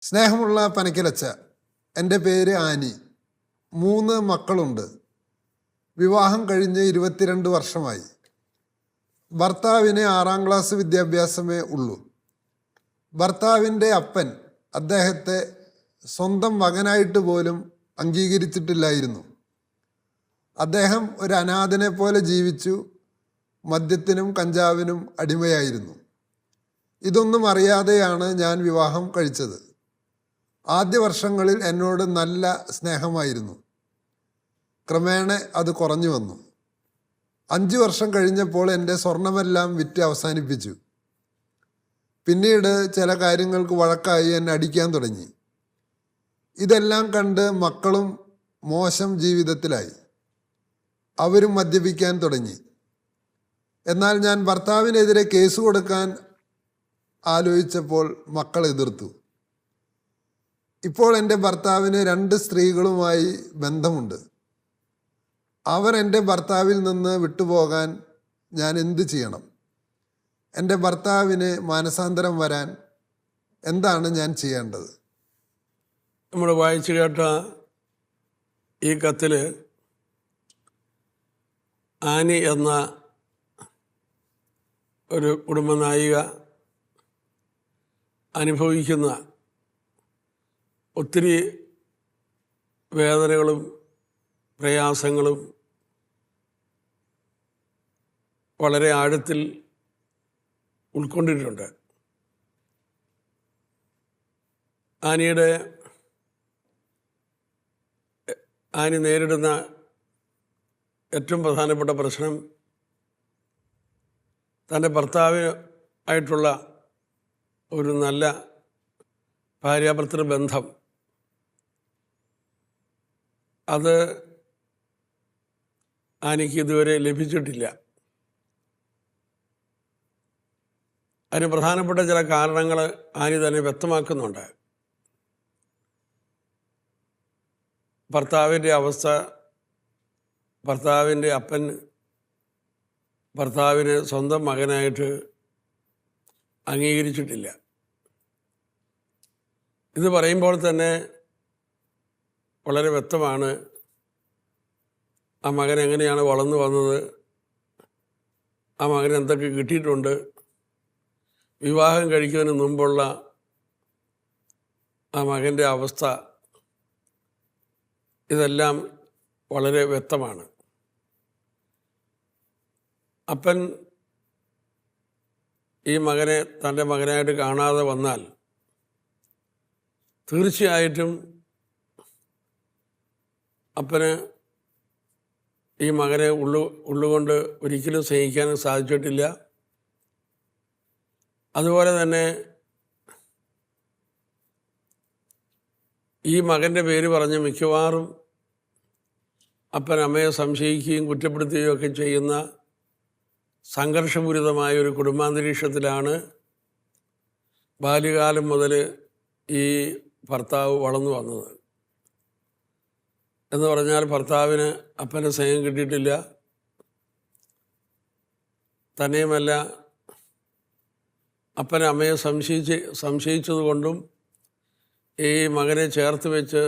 സ്നേഹമുള്ള പനക്കിലച്ച എന്റെ പേര് ആനി. മൂന്ന് മക്കളുണ്ട്. വിവാഹം കഴിഞ്ഞ് ഇരുപത്തിരണ്ട് വർഷമായി. ഭർത്താവിന് ആറാം ക്ലാസ് വിദ്യാഭ്യാസമേ ഉള്ളൂ. ഭർത്താവിന്റെ അപ്പൻ അദ്ദേഹത്തെ സ്വന്തം മകനായിട്ട് പോലും അംഗീകരിച്ചിട്ടില്ലായിരുന്നു. അദ്ദേഹം ഒരു അനാഥനെ പോലെ ജീവിച്ചു. മദ്യത്തിനും കഞ്ചാവിനും അടിമയായിരുന്നു. ഇതൊന്നും അറിയാതെയാണ് ഞാൻ വിവാഹം കഴിച്ചത്. ആദ്യ വർഷങ്ങളിൽ എന്നോട് നല്ല സ്നേഹമായിരുന്നു. ക്രമേണ അത് കുറഞ്ഞു വന്നു. അഞ്ച് വർഷം കഴിഞ്ഞപ്പോൾ എന്റെ സ്വർണമെല്ലാം വിറ്റ് അവസാനിപ്പിച്ചു. പിന്നീട് ചില കാര്യങ്ങൾക്ക് വഴക്കായി എന്നെ അടിക്കാൻ തുടങ്ങി. ഇതെല്ലാം കണ്ട് മക്കളും മോശം ജീവിതത്തിലായി. അവരും മദ്യപിക്കാൻ തുടങ്ങി. എന്നാൽ ഞാൻ ഭർത്താവിനെതിരെ കേസ് കൊടുക്കാൻ ആലോചിച്ചപ്പോൾ മക്കൾ എതിർത്തു. ഇപ്പോൾ എന്റെ ഭർത്താവിന് രണ്ട് സ്ത്രീകളുമായി ബന്ധമുണ്ട്. അവർ എന്റെ ഭർത്താവിൽ നിന്ന് വിട്ടുപോകാൻ ഞാൻ എന്ത് ചെയ്യണം? എന്റെ ഭർത്താവിന് മാനസാന്തരം വരാൻ എന്താണ് ഞാൻ ചെയ്യേണ്ടത്? നമ്മൾ വായിച്ചു കേട്ട ഈ കത്തിൽ ആനി എന്ന ഒരു കുടുംബനായിക അനുഭവിക്കുന്ന ഒത്തിരി വേദനകളും പ്രയാസങ്ങളും വളരെ ആഴത്തിൽ ഉൾക്കൊണ്ടിട്ടുണ്ട്. ആനിയുടെ ആനി നേരിടുന്ന ഏറ്റവും പ്രധാനപ്പെട്ട പ്രശ്നം തന്റെ ഭർത്താവിന് ആയിട്ടുള്ള ഒരു നല്ല ഭാര്യാഭർത്തൃ ബന്ധം അത് ആനിക്ക് ഇതുവരെ ലഭിച്ചിട്ടില്ല. അതിന് പ്രധാനപ്പെട്ട ചില കാരണങ്ങൾ ആനി തന്നെ വ്യക്തമാക്കുന്നുണ്ട്. ഭർത്താവിന്റെ അവസ്ഥ ഭർത്താവിന്റെ അപ്പൻ ഭർത്താവിനെ സ്വന്തം മകനായിട്ട് അംഗീകരിച്ചിട്ടില്ല. ഇത് പറയുമ്പോൾ തന്നെ വളരെ വ്യക്തമാണ്. ആ മകൻ എങ്ങനെയാണ് വളർന്നു വന്നത്? ആ മകൻ എന്തൊക്കെ കിട്ടിയിട്ടുണ്ട്? വിവാഹം കഴിക്കുന്നതിന് മുമ്പുള്ള ആ മകന്റെ അവസ്ഥ ഇതെല്ലാം വളരെ വ്യക്തമാണ്. അപ്പൻ ഈ മകനെ തന്റെ മകനായിട്ട് കാണാതെ വന്നാൽ തീർച്ചയായിട്ടും അപ്പന് ഈ മകനെ ഉള്ളു ഉള്ളുകൊണ്ട് ഒരിക്കലും സ്നേഹിക്കാനും സാധിച്ചിട്ടില്ല. അതുപോലെ തന്നെ ഈ മകന്റെ പേര് പറഞ്ഞ് മിക്കവാറും അപ്പനമ്മയെ സംശയിക്കുകയും കുറ്റപ്പെടുത്തുകയും ഒക്കെ ചെയ്യുന്ന സംഘർഷപൂരിതമായ ഒരു കുടുംബാന്തരീക്ഷത്തിലാണ് ബാല്യകാലം മുതൽ ഈ ഭർത്താവ് വളർന്നു വന്നത്. എന്ന് പറഞ്ഞാൽ ഭർത്താവിന് അപ്പന്റെ സ്നേഹം കിട്ടിയിട്ടില്ല. തന്നെയുമല്ല അപ്പനെ അമ്മയെ സംശയിച്ച് സംശയിച്ചതുകൊണ്ടും ഈ മകനെ ചേർത്ത് വെച്ച്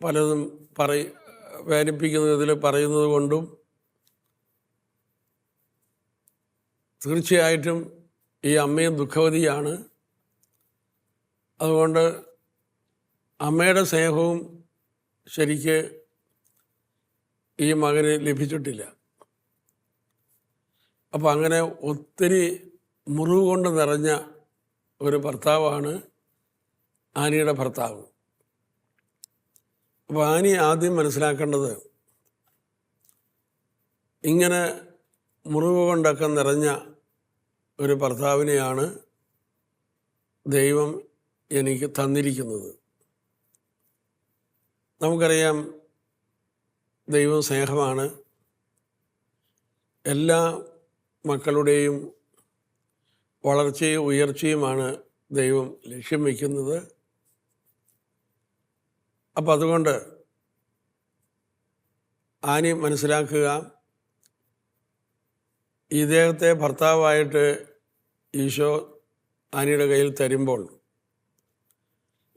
പലതും പറയ വേദനിപ്പിക്കുന്നതിൽ പറയുന്നത് കൊണ്ടും തീർച്ചയായിട്ടും ഈ അമ്മയും ദുഃഖവതിയാണ്. അതുകൊണ്ട് അമ്മയുടെ സ്നേഹവും ശരിക്ക് ഈ മകന് ലഭിച്ചിട്ടില്ല. അപ്പോൾ അങ്ങനെ ഒത്തിരി മുറിവ് കൊണ്ട് നിറഞ്ഞ ഒരു ഭർത്താവാണ് ആനിയുടെ ഭർത്താവ്. അപ്പോൾ ആനി ആദ്യം മനസ്സിലാക്കേണ്ടത് ഇങ്ങനെ മുറിവ് കൊണ്ടൊക്കെ നിറഞ്ഞ ഒരു ഭർത്താവിനെയാണ് ദൈവം എനിക്ക് തന്നിരിക്കുന്നത്. നമുക്കറിയാം ദൈവം സ്നേഹമാണ്. എല്ലാ മക്കളുടെയും വളർച്ചയും ഉയർച്ചയുമാണ് ദൈവം ലക്ഷ്യം വയ്ക്കുന്നത്. അപ്പം അതുകൊണ്ട് ആനി മനസ്സിലാക്കുക ഈ ഇദ്ദേഹത്തെ ഭർത്താവായിട്ട് ഈശോ ആനിയുടെ കയ്യിൽ തരുമ്പോൾ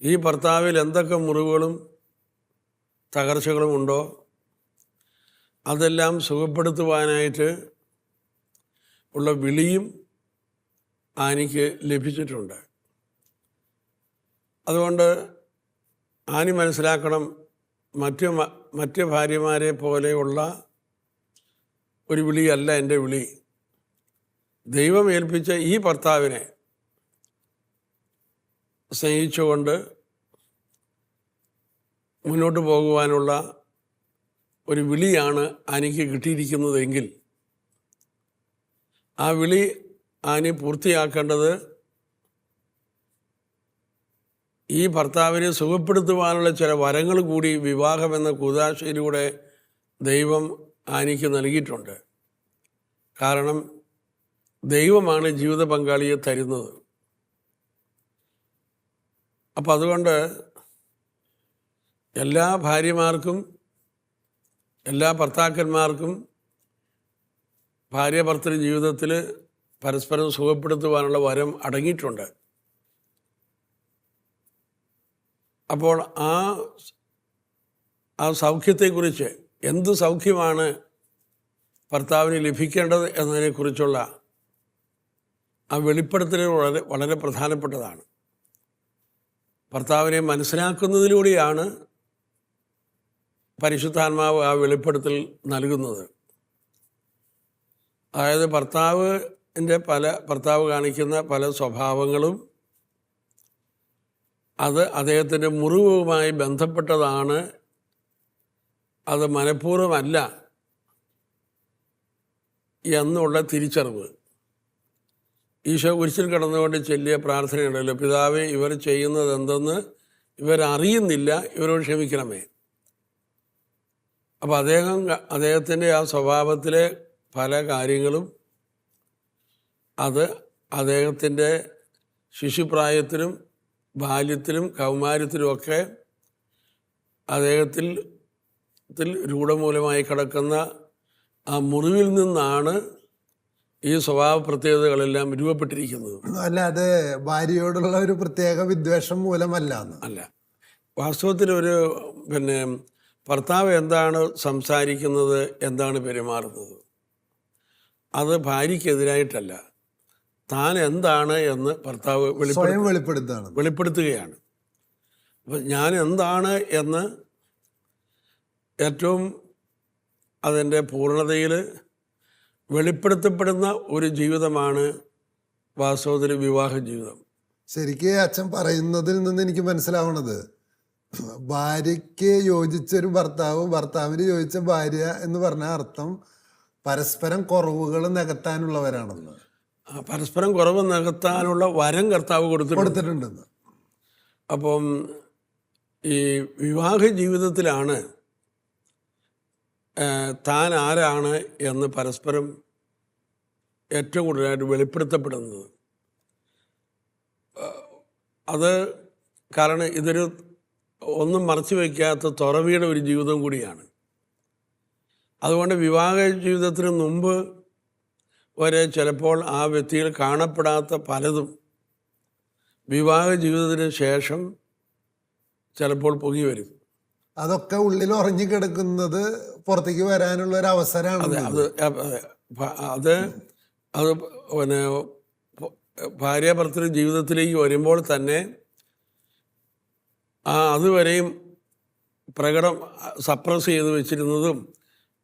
ഈ ഭർത്താവിൽ എന്തൊക്കെ മുറിവുകളും തകർച്ചകളും ഉണ്ടോ? അതെല്ലാം സുഖപ്പെടുത്തുവാനായിട്ട് ഉള്ള വിളിയും ആനിക്ക് ലഭിച്ചിട്ടുണ്ട്. അതുകൊണ്ട് ആനി മനസ്സിലാക്കണം മറ്റു മറ്റ് ഭാര്യമാരെ പോലെയുള്ള ഒരു വിളിയല്ല എന്റെ വിളി. ദൈവം ഏൽപ്പിച്ച ഈ ഭർത്താവിനെ സ്നേഹിച്ചുകൊണ്ട് മുന്നോട്ട് പോകുവാനുള്ള ഒരു വിളിയാണ് ആനിക്ക് കിട്ടിയിരിക്കുന്നതെങ്കിൽ ആ വിളി ആനി പൂർത്തിയാക്കേണ്ടത് ഈ ഭർത്താവിനെ സുഖപ്പെടുത്തുവാനുള്ള ചില വരങ്ങൾ കൂടി വിവാഹമെന്ന കുതാശയിലൂടെ ദൈവം ആനിക്ക് നൽകിയിട്ടുണ്ട്. കാരണം ദൈവമാണ് ജീവിത പങ്കാളിയെ തരുന്നത്. അപ്പം അതുകൊണ്ട് എല്ലാ ഭാര്യമാർക്കും എല്ലാ ഭർത്താക്കന്മാർക്കും ഭാര്യ ഭർത്തൃ ജീവിതത്തിൽ പരസ്പരം സുഖപ്പെടുത്തുവാനുള്ള വരം അടങ്ങിയിട്ടുണ്ട്. അപ്പോൾ ആ ആ സൗഖ്യത്തെക്കുറിച്ച് എന്ത് സൗഖ്യമാണ് ഭർത്താവിന് ലഭിക്കേണ്ടത് എന്നതിനെക്കുറിച്ചുള്ള ആ വെളിപ്പെടുത്തൽ വളരെ വളരെ പ്രധാനപ്പെട്ടതാണ്. ഭർത്താവിനെ മനസ്സിലാക്കുന്നതിലൂടെയാണ് പരിശുദ്ധാത്മാവ് ആ വെളിപ്പെടുത്തൽ നൽകുന്നത്. അതായത് ഭർത്താവിന്റെ പല ഭർത്താവ് കാണിക്കുന്ന പല സ്വഭാവങ്ങളും അത് അദ്ദേഹത്തിന്റെ മുറിവുമായി ബന്ധപ്പെട്ടതാണ്. അത് മനഃപൂർവമല്ല എന്നുള്ള തിരിച്ചറിവ്. ഈശോ കുരിശിൽ കടന്നുകൊണ്ട് ചെല്ലിയ പ്രാർത്ഥനയുണ്ടല്ലോ പിതാവ് ഇവർ ചെയ്യുന്നത് എന്തെന്ന് ഇവരറിയുന്നില്ല ഇവരോട് ക്ഷമിക്കണമേ. അപ്പോൾ അദ്ദേഹം അദ്ദേഹത്തിന്റെ ആ സ്വഭാവത്തിലെ പല കാര്യങ്ങളും അത് അദ്ദേഹത്തിന്റെ ശിശുപ്രായത്തിലും ബാല്യത്തിലും കൗമാരത്തിലുമൊക്കെ അദ്ദേഹത്തിൽ ത്തിൽ രൂഢമൂലമായി കിടക്കുന്ന ആ മുറിവിൽ നിന്നാണ് ഈ സ്വഭാവ പ്രത്യേകതകളെല്ലാം രൂപപ്പെട്ടിരിക്കുന്നത് അല്ലാതെ ഭാര്യയോടുള്ള ഒരു പ്രത്യേക വിദ്വേഷം മൂലമല്ല അല്ല. വാസ്തവത്തിൽ ഒരു പിന്നെ ഭർത്താവ് എന്താണ് സംസാരിക്കുന്നത് എന്താണ് പെരുമാറുന്നത്? അത് ഭാര്യയ്ക്കെതിരായിട്ടല്ല. താൻ എന്താണ് എന്ന് ഭർത്താവ് വെളിപ്പെടുത്താണ് വെളിപ്പെടുത്തുകയാണ്. അപ്പം ഞാൻ എന്താണ് എന്ന് ഏറ്റവും അതിന്റെ പൂർണതയിൽ വെളിപ്പെടുത്തപ്പെടുന്ന ഒരു ജീവിതമാണ് വാസോദര വിവാഹ ജീവിതം. ശരിക്കും അച്ഛൻ പറയുന്നതിൽ നിന്ന് എനിക്ക് മനസ്സിലാവണത് ഭാര്യയ്ക്ക് യോജിച്ചൊരു ഭർത്താവ് ഭർത്താവിന് യോജിച്ച ഭാര്യ എന്ന് പറഞ്ഞ അർത്ഥം പരസ്പരം കുറവുകൾ നികത്താനുള്ളവരാണെന്ന്. പരസ്പരം കുറവ് നികത്താനുള്ള വരം കർത്താവ് കൊടുത്തിട്ടുണ്ട്. കൊടുത്തിട്ടുണ്ടെന്ന്. അപ്പം ഈ വിവാഹ ജീവിതത്തിലാണ് താൻ ആരാണ് എന്ന് പരസ്പരം ഏറ്റവും കൂടുതലായിട്ട് വെളിപ്പെടുത്തപ്പെടുന്നത്. അത് കാരണം ഇതൊരു ഒന്നും മറച്ചു വയ്ക്കാത്ത തുറവിയുടെ ഒരു ജീവിതം കൂടിയാണ് അതുകൊണ്ട് വിവാഹ ജീവിതത്തിന് മുമ്പ് വരെ ചിലപ്പോൾ ആ വ്യക്തിയിൽ കാണപ്പെടാത്ത പലതും വിവാഹ ജീവിതത്തിന് ശേഷം ചിലപ്പോൾ പൊങ്ങി വരും അതൊക്കെ ഉള്ളിൽ ഉറങ്ങിക്കിടക്കുന്നത് പുറത്തേക്ക് വരാനുള്ള ഒരു അവസരമാണ് അതെ അത് അതെ. അത് അത് പിന്നെ ഭാര്യ ഭർത്തൃ ജീവിതത്തിലേക്ക് വരുമ്പോൾ തന്നെ ആ അതുവരെയും പ്രകടം സപ്രസ് ചെയ്ത് വെച്ചിരുന്നതും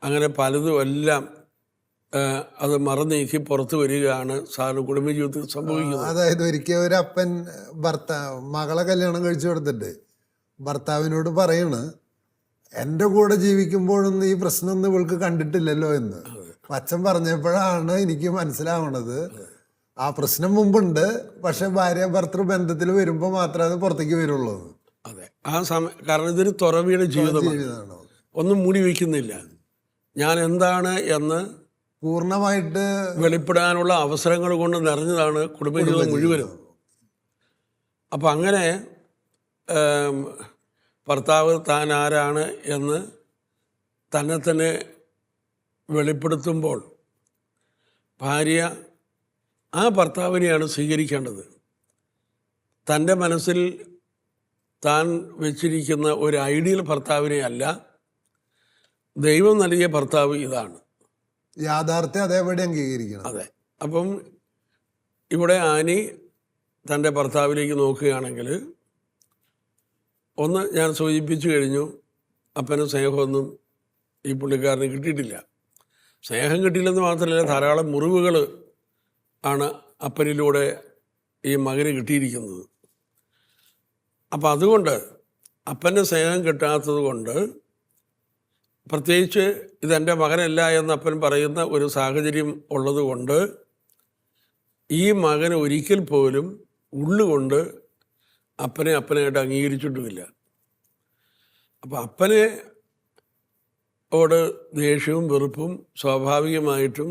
അങ്ങനെ പലതും എല്ലാം അത് മറന്നീക്കി പുറത്തു വരികയാണ് സാധാരണ കുടുംബജീവിതത്തിൽ സംഭവിക്കുന്നത് അതായത് ഒരിക്കൽ ഒരു അപ്പൻ ഭർത്താവ് മകളെ കല്യാണം കഴിച്ചു കൊടുത്തിട്ട് ഭർത്താവിനോട് പറയണ് എന്റെ കൂടെ ജീവിക്കുമ്പോഴൊന്നും ഈ പ്രശ്നമൊന്നും ഇവൾക്ക് കണ്ടിട്ടില്ലല്ലോ എന്ന് അച്ഛൻ പറഞ്ഞപ്പോഴാണ് എനിക്ക് മനസ്സിലാവണത് ആ പ്രശ്നം മുമ്പുണ്ട് പക്ഷെ ഭാര്യ ഭർത്തൃ ബന്ധത്തിൽ വരുമ്പോൾ മാത്രമേ അത് പുറത്തേക്ക് വരുള്ളൂ. അതെ. ആ സമയം കാരണം ഇതൊരു തുറവിയുടെ ജീവിതമാണ്. ഒന്നും മൂടി വയ്ക്കുന്നില്ല. ഞാൻ എന്താണ് എന്ന് പൂർണമായിട്ട് വെളിപ്പെടാനുള്ള അവസരങ്ങൾ കൊണ്ട് നിറഞ്ഞതാണ് കുടുംബജീവിതം മുഴുവനും. അപ്പം അങ്ങനെ ഭർത്താവ് താൻ ആരാണ് എന്ന് തന്നെ തന്നെ വെളിപ്പെടുത്തുമ്പോൾ ഭാര്യ ആ ഭർത്താവിനെയാണ് സ്വീകരിക്കേണ്ടത്. തന്റെ മനസ്സിൽ താൻ വെച്ചിരിക്കുന്ന ഒരു ഐഡിയൽ ഭർത്താവിനെ അല്ല ദൈവം നൽകിയ ഭർത്താവ് ഇതാണ്. യാഥാർത്ഥ്യം അതേപടി അംഗീകരിക്കണം. അതെ. അപ്പം ഇവിടെ ആനി തന്റെ ഭർത്താവിലേക്ക് നോക്കുകയാണെങ്കിൽ ഒന്ന് ഞാൻ സൂചിപ്പിച്ചു കഴിഞ്ഞു അപ്പനും സ്നേഹമൊന്നും ഈ പുള്ളിക്കാരന് കിട്ടിയിട്ടില്ല. സ്നേഹം കിട്ടിയില്ലെന്ന് മാത്രമല്ല ധാരാളം മുറിവുകൾ ആണ് അപ്പനിലൂടെ ഈ മകന് കിട്ടിയിരിക്കുന്നത്. അപ്പം അതുകൊണ്ട് അപ്പന്റെ സ്നേഹം കിട്ടാത്തത് കൊണ്ട് പ്രത്യേകിച്ച് ഇതെന്റെ മകനല്ല എന്ന് അപ്പൻ പറയുന്ന ഒരു സാഹചര്യം ഉള്ളതുകൊണ്ട് ഈ മകൻ ഒരിക്കൽ പോലും ഉള്ളുകൊണ്ട് അപ്പനെ അപ്പനായിട്ട് അംഗീകരിച്ചിട്ടുമില്ല. അപ്പം അപ്പനെ ഓട് ദേഷ്യവും വെറുപ്പും സ്വാഭാവികമായിട്ടും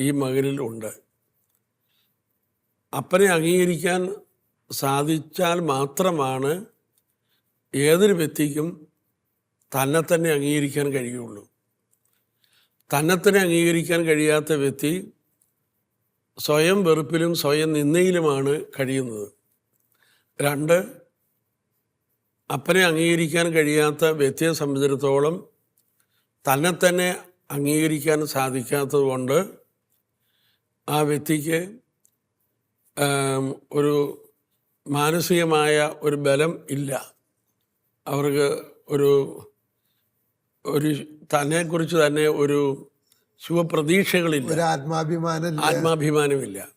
ഈ മകനിൽ ഉണ്ട്. അപ്പനെ അംഗീകരിക്കാൻ സാധിച്ചാൽ മാത്രമാണ് ഏതൊരു വ്യക്തിക്കും തന്നെ തന്നെ അംഗീകരിക്കാൻ കഴിയുള്ളൂ. തന്നെ തന്നെ അംഗീകരിക്കാൻ കഴിയാത്ത വ്യക്തി സ്വയം വെറുപ്പിലും സ്വയം നിന്ദയിലുമാണ് കഴിയുന്നത്. രണ്ട് അപ്പനെ അംഗീകരിക്കാൻ കഴിയാത്ത വ്യക്തിയെ സംബന്ധിച്ചിടത്തോളം തന്നെ തന്നെ അംഗീകരിക്കാൻ സാധിക്കാത്തതുകൊണ്ട് ആ വ്യക്തിക്ക് ഒരു മാനസികമായ ഒരു ബലം ഇല്ല. അവർക്ക് ഒരു ഒരു തന്നെക്കുറിച്ച് തന്നെ ഒരു ശുഭപ്രതീക്ഷകളില്ല. ആത്മാഭിമാനം. ആത്മാഭിമാനമില്ല.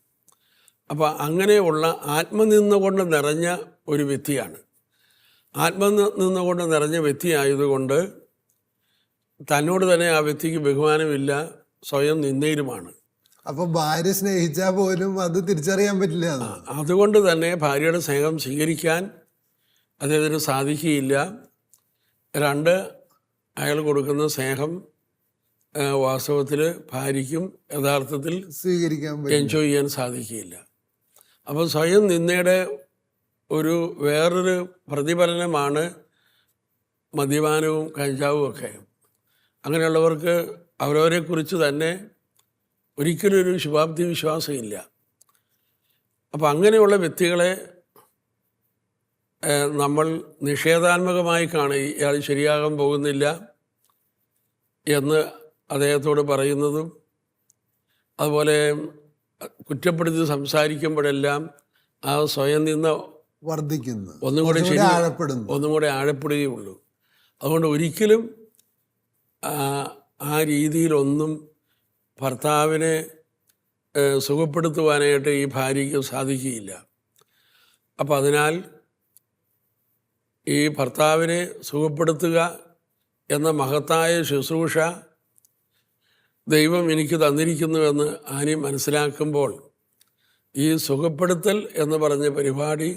അപ്പോൾ അങ്ങനെയുള്ള ആത്മനിന്നുകൊണ്ട് നിറഞ്ഞ ഒരു വ്യക്തിയാണ്. ആത്മനിന്നുകൊണ്ട് നിറഞ്ഞ വ്യക്തിയായതുകൊണ്ട് തന്നോട് തന്നെ ആ വ്യക്തിക്ക് ബഹുമാനമില്ല സ്വയം നിന്നയിലുമാണ് അപ്പൊ ഭാര്യ സ്നേഹിച്ചാൽ പോലും അത് തിരിച്ചറിയാൻ പറ്റില്ല. അതുകൊണ്ട് തന്നെ ഭാര്യയുടെ സ്നേഹം സ്വീകരിക്കാൻ അദ്ദേഹത്തിന് സാധിക്കുകയില്ല. രണ്ട് അയാൾ കൊടുക്കുന്ന സ്നേഹം വാസ്തവത്തിൽ ഭാര്യയ്ക്കും യഥാർത്ഥത്തിൽ സ്വീകരിക്കാൻ എൻജോയ് ചെയ്യാൻ സാധിക്കുകയില്ല. അപ്പോൾ സ്വയം നിന്നയുടെ ഒരു വേറൊരു പ്രതിഫലനമാണ് മദ്യപാനവും കഞ്ചാവും ഒക്കെ. അങ്ങനെയുള്ളവർക്ക് അവരവരെക്കുറിച്ച് തന്നെ ഒരിക്കലും ഒരു ശുഭാപ്തി വിശ്വാസമില്ല. അപ്പം അങ്ങനെയുള്ള വ്യക്തികളെ നമ്മൾ നിഷേധാത്മകമായി കാണുക ഇയാൾ ശരിയാകാൻ പോകുന്നില്ല എന്ന് അദ്ദേഹത്തോട് പറയുന്നതും അതുപോലെ കുറ്റപ്പെടുത്തി സംസാരിക്കുമ്പോഴെല്ലാം ആ സ്വയം നിന്ന വർദ്ധിക്കുന്നു. ഒന്നും കൂടി ശരി ആഴപ്പെടുന്നു. ഒന്നും കൂടെ ആഴപ്പെടുകയുള്ളൂ. അതുകൊണ്ട് ഒരിക്കലും ആ രീതിയിലൊന്നും ഭർത്താവിനെ സുഖപ്പെടുത്തുവാനായിട്ട് ഈ ഭാര്യയ്ക്ക് സാധിക്കുകയില്ല. അപ്പം അതിനാൽ ഈ ഭർത്താവിനെ സുഖപ്പെടുത്തുക എന്ന മഹത്തായ ശുശ്രൂഷ ദൈവം എനിക്ക് തന്നിരിക്കുന്നുവെന്ന് ആനി മനസ്സിലാക്കുമ്പോൾ ഈ സുഖപ്പെടുത്തൽ എന്ന് പറഞ്ഞ പരിപാടി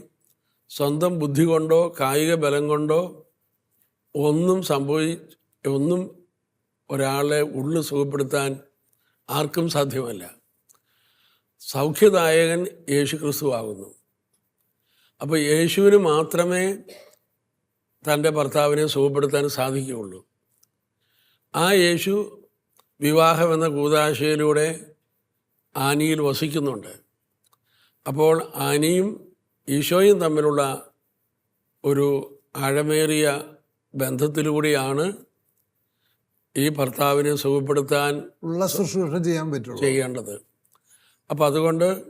സ്വന്തം ബുദ്ധി കൊണ്ടോ കായിക ബലം കൊണ്ടോ ഒന്നും സംഭവി ഒന്നും ഒരാളെ ഉള്ളു സുഖപ്പെടുത്താൻ ആർക്കും സാധ്യമല്ല. സൗഖ്യദായകൻ യേശു ക്രിസ്തു ആകുന്നു അപ്പോൾ യേശുവിന് മാത്രമേ തന്റെ ഭർത്താവിനെ സുഖപ്പെടുത്താൻ സാധിക്കുകയുള്ളൂ. ആ യേശു വിവാഹം എന്ന കൂതാശയിലൂടെ ആനിയിൽ വസിക്കുന്നുണ്ട്. അപ്പോൾ ആനിയും ഈശോയും തമ്മിലുള്ള ഒരു ആഴമേറിയ ബന്ധത്തിലൂടെയാണ് ഈ ഭർത്താവിനെ സുഖപ്പെടുത്താൻ ഉള്ള ശുശ്രൂഷ ചെയ്യാൻ പറ്റും ചെയ്യേണ്ടത്. അപ്പം അതുകൊണ്ട്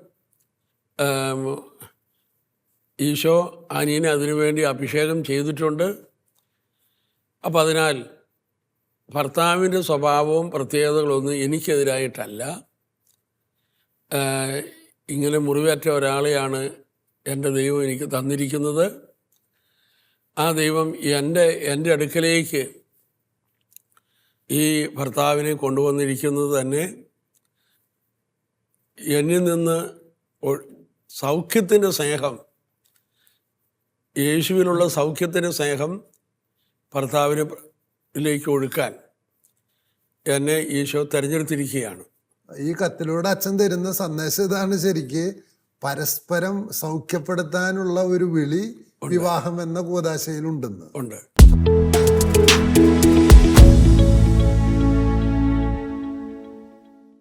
ഈശോ അനിയനെ അതിനുവേണ്ടി അഭിഷേകം ചെയ്തിട്ടുണ്ട്. അപ്പം അതിനാൽ ഭർത്താവിന്റെ സ്വഭാവവും പ്രത്യേകതകളൊന്നും എനിക്കെതിരായിട്ടല്ല. ഇങ്ങനെ മുറിവേറ്റ ഒരാളെയാണ് എന്റെ ദൈവം എനിക്ക് തന്നിരിക്കുന്നത്. ആ ദൈവം എന്റെ എന്റെ അടുക്കലേക്ക് ഈ ഭർത്താവിനെ കൊണ്ടുവന്നിരിക്കുന്നത് തന്നെ എന്നിൽ നിന്ന് സൗഖ്യത്തിന്റെ സ്നേഹം യേശുവിലുള്ള സൗഖ്യത്തിന്റെ സ്നേഹം ഭർത്താവിനിലേക്ക് ഒഴുക്കാൻ എന്നെ ഈശോ തിരഞ്ഞെടുത്തിരിക്കുകയാണ്. ഈ കത്തിലൂടെ അച്ഛൻ തരുന്ന സന്ദേശം ഇതാണ് ശരിക്ക്. പരസ്പരം സൗഖ്യപ്പെടുത്താനുള്ള ഒരു വിളി വിവാഹം എന്ന കൂതാശയിലുണ്ടെന്ന് ഉണ്ട്.